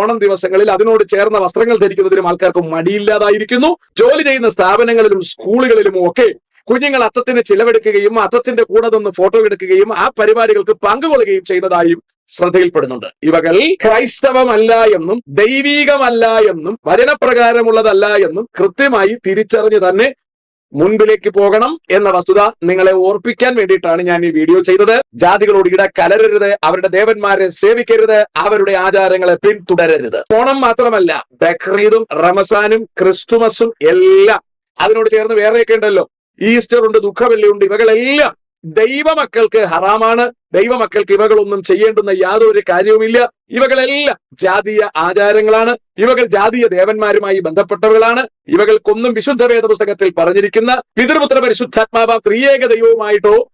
ഓണം ദിവസങ്ങളിൽ അതിനോട് ചേർന്ന വസ്ത്രങ്ങൾ ധരിക്കുന്നതിനും ആൾക്കാർക്ക് മടിയില്ലാതായിരിക്കുന്നു. ജോലി ചെയ്യുന്ന സ്ഥാപനങ്ങളിലും സ്കൂളുകളിലും ഒക്കെ കുഞ്ഞുങ്ങൾ അത്തത്തിന് ചിലവെടുക്കുകയും അത്തത്തിന്റെ കൂടെ നിന്ന് ഫോട്ടോ എടുക്കുകയും ആ പരിപാടികൾക്ക് പങ്കുകൊള്ളുകയും ചെയ്യുന്നതായും ശ്രദ്ധയിൽപ്പെടുന്നുണ്ട്. ഇവകൾ ക്രൈസ്തവമല്ല എന്നും ദൈവീകമല്ല എന്നും വചനപ്രകാരമുള്ളതല്ല എന്നും കൃത്യമായി തിരിച്ചറിഞ്ഞ് തന്നെ മുൻപിലേക്ക് പോകണം എന്ന വസ്തുത നിങ്ങളെ ഓർപ്പിക്കാൻ വേണ്ടിയിട്ടാണ് ഞാൻ ഈ വീഡിയോ ചെയ്തത്. ജാതികളോട് ഇട കലരരുത് അവരുടെ ദേവന്മാരെ സേവിക്കരുത് അവരുടെ ആചാരങ്ങളെ പിന്തുടരരുത്. ഓണം മാത്രമല്ല ബക്രീദും റമസാനും ക്രിസ്തുമസും എല്ലാം അതിനോട് ചേർന്ന് വേറെയൊക്കെ ഉണ്ടല്ലോ. ഈസ്റ്റർ ഉണ്ട് ദുഃഖവെള്ളിയുണ്ട് ഇവകളെല്ലാം ദൈവമക്കൾക്ക് ഹറാമാണ്. ദൈവമക്കൾക്ക് ഇവകളൊന്നും ചെയ്യേണ്ടുന്ന യാതൊരു കാര്യവുമില്ല. ഇവകളെല്ലാം ജാതീയ ആചാരങ്ങളാണ്. ഇവകൾ ജാതീയ ദേവന്മാരുമായി ബന്ധപ്പെട്ടവളാണ് ഇവകൾക്കൊന്നും വിശുദ്ധ വേദപുസ്തകത്തിൽ പറഞ്ഞിരിക്കുന്ന പിതൃപുത്ര പരിശുദ്ധാത്മാവ ത്രിയേക ദൈവവുമായിട്ടോ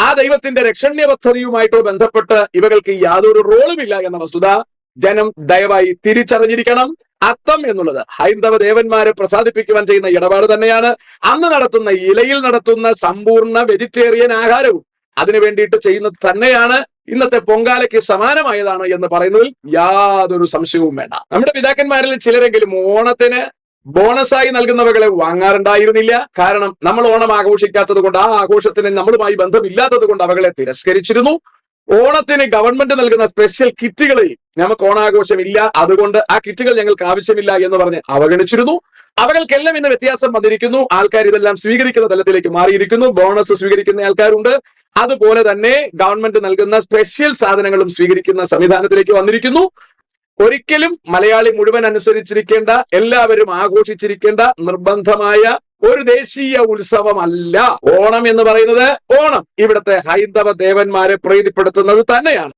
ആ ദൈവത്തിന്റെ രക്ഷണ്യ പദ്ധതിയുമായിട്ടോ ബന്ധപ്പെട്ട് ഇവകൾക്ക് യാതൊരു റോളുമില്ല എന്ന വസ്തുത ജനം ദയവായി തിരിച്ചറിഞ്ഞിരിക്കണം. അത്തം എന്നുള്ളത് ഹൈന്ദവ ദേവന്മാരെ പ്രസാദിപ്പിക്കുവാൻ ചെയ്യുന്ന ഇടപാട് തന്നെയാണ്. അന്ന് നടത്തുന്ന ഇലയിൽ നടത്തുന്ന സമ്പൂർണ വെജിറ്റേറിയൻ ആഹാരവും അതിനു വേണ്ടിയിട്ട് ചെയ്യുന്നത് തന്നെയാണ്. ഇന്നത്തെ പൊങ്കാലയ്ക്ക് സമാനമായതാണ് എന്ന് പറയുന്നതിൽ യാതൊരു സംശയവും വേണ്ട. നമ്മുടെ പിതാക്കന്മാരിൽ ചിലരെങ്കിലും ഓണത്തിന് ബോണസായി നൽകുന്നവകളെ വാങ്ങാറുണ്ടായിരുന്നില്ല. കാരണം നമ്മൾ ഓണം ആഘോഷിക്കാത്തത് കൊണ്ട് ആ ആഘോഷത്തിന് നമ്മളുമായി ബന്ധമില്ലാത്തത് കൊണ്ട് അവകളെ തിരസ്കരിച്ചിരുന്നു. ഓണത്തിന് ഗവൺമെന്റ് നൽകുന്ന സ്പെഷ്യൽ കിറ്റുകളിൽ നമുക്ക് ഓണാഘോഷമില്ല. അതുകൊണ്ട് ആ കിറ്റുകൾ ഞങ്ങൾക്ക് ആവശ്യമില്ല എന്ന് പറഞ്ഞ് അവഗണിച്ചിരുന്നു. അവകൾക്കെല്ലാം ഇന്ന് വ്യത്യാസം വന്നിരിക്കുന്നു. ആൾക്കാർ ഇതെല്ലാം സ്വീകരിക്കുന്ന തലത്തിലേക്ക് മാറിയിരിക്കുന്നു. ബോണസ് സ്വീകരിക്കുന്ന ആൾക്കാരുണ്ട്. അതുപോലെ തന്നെ ഗവൺമെന്റ് നൽകുന്ന സ്പെഷ്യൽ സാധനങ്ങളും സ്വീകരിക്കുന്ന സംവിധാനത്തിലേക്ക് വന്നിരിക്കുന്നു. ഒരിക്കലും മലയാളി മുഴുവൻ അനുസരിച്ചിരിക്കേണ്ട എല്ലാവരും ആഘോഷിച്ചിരിക്കേണ്ട നിർബന്ധമായ ഒരു ദേശീയ ഉത്സവമല്ല. ഓണം എന്ന് പറയുന്നത് ഓണം. ഇവിടുത്തെ ഹൈന്ദവ ദേവന്മാരെ പ്രീതിപ്പെടുത്തുന്നത് തന്നെയാണ്.